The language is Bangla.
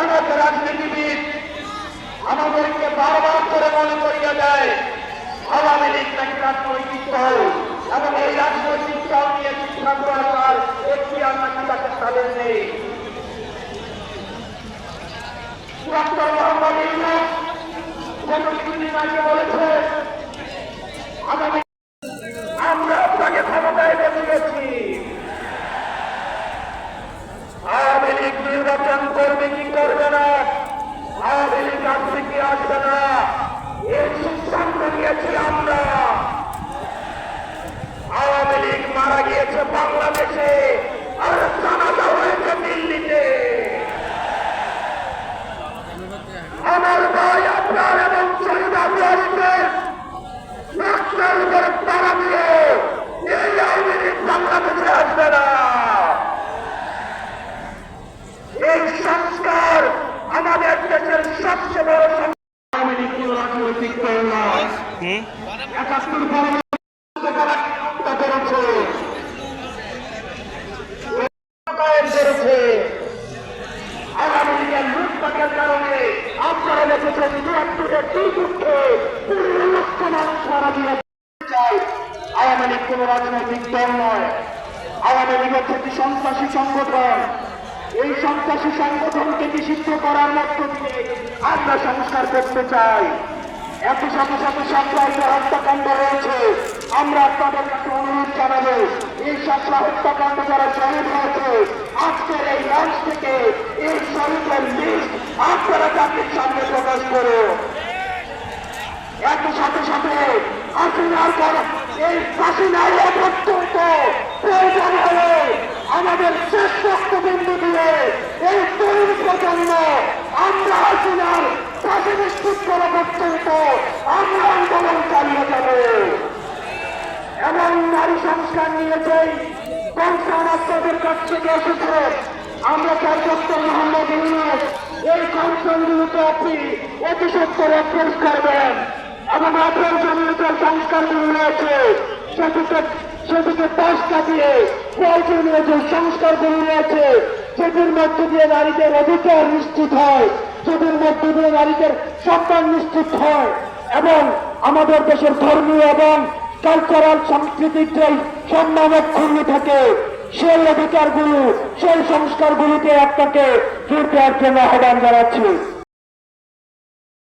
অনেক রাজনীতিবিদ আমাদেরকে বারবার করে মনে করিয়ে দেয়, আওয়ামী লীগ নাকি রাজনৈতিক দল এবং এই রাজনৈতিক দল নিয়ে সিদ্ধান্ত আসার একটি আর নাকি তাকে তাদের নেই? ডক্টর মোহাম্মদ ইউনুস গত কিছুদিন বলেছে, আগামী আমরা আপনাকে ক্ষমতায় বেঁচে গেছি আওয়ামী লীগ নির্বাচন করবে কি করবে না আওয়ামী লীগ আসবে কি আসবে না এই সিদ্ধান্ত নিয়েছি আমরা আওয়ামী লীগ মারা গিয়েছে বাংলাদেশে। আর জানাজা হয়েছে দিল্লিতে। আমার ভাই আপনার এবং শহীদ আবুলের রক্তের উপরে তারা দিয়ে এই আওয়ামী লীগ বাংলাদেশে আসবে না। এই সংস্কার আমাদের দেশের সবচেয়ে বড় সংস্কার। আওয়ামী লীগ রাজনৈতিক দল নয় একাত্তর লক্ষ মানুষ রাজনৈতিক দল নয় আওয়ামী লীগ সংগঠন এই সন্ত্রাসী সংগঠনকে নিষিদ্ধ করার মধ্য আমরা সংস্কার করতে চাই একই সাথে সাথে সাপ্লাই হত্যাকাণ্ড রয়েছে আমরা এই সাপ্লা হত্যাকাণ্ড যারা শহীদ হয়েছে আজকের এই মঞ্চ থেকে এই শহীদের লিস্ট আপনারা জাতির সামনে প্রকাশ করুন। একই সাথে সাথে হাসিনার পর এই হাসিনার পর্যন্ত প্রয়োজন হলে আমাদের শেষ রক্তবিন্দু দিয়ে এই তরুণ প্রজন্ম, আমরা হাসিনার ফাঁসি নিশ্চিত করা পর্যন্ত আমরা আন্দোলন চালিয়ে যাবে। এমন নারী সংস্কার নিয়েছেই কনসার্ন আপনাদের কাছ থেকে এসেছে। আমরা ডক্টর মোহাম্মদ ইউনুস, এই কনসার্নগুলোতে আপনি অতি সত্তর অভ্যাস করবেন। এবং আপনার জমিতে সংস্কারগুলো রয়েছে সেটিকে সেটিকে পাশ কাটিয়ে প্রয়োজনীয় যে সংস্কারগুলো রয়েছে সেটির মধ্যে দিয়ে নারীদের অধিকার নিশ্চিত হয়। সেটির মধ্যে দিয়ে নারীদের সম্মান নিশ্চিত হয়। এবং আমাদের দেশের ধর্মীয় এবং কালচারাল সাংস্কৃতিক যে সম্মান অক্ষুণ্ণ থাকে, সেই অধিকারগুলো, সেই সংস্কারগুলিকে আপনাকে ফিরতে জন্য আহ্বান জানাচ্ছি।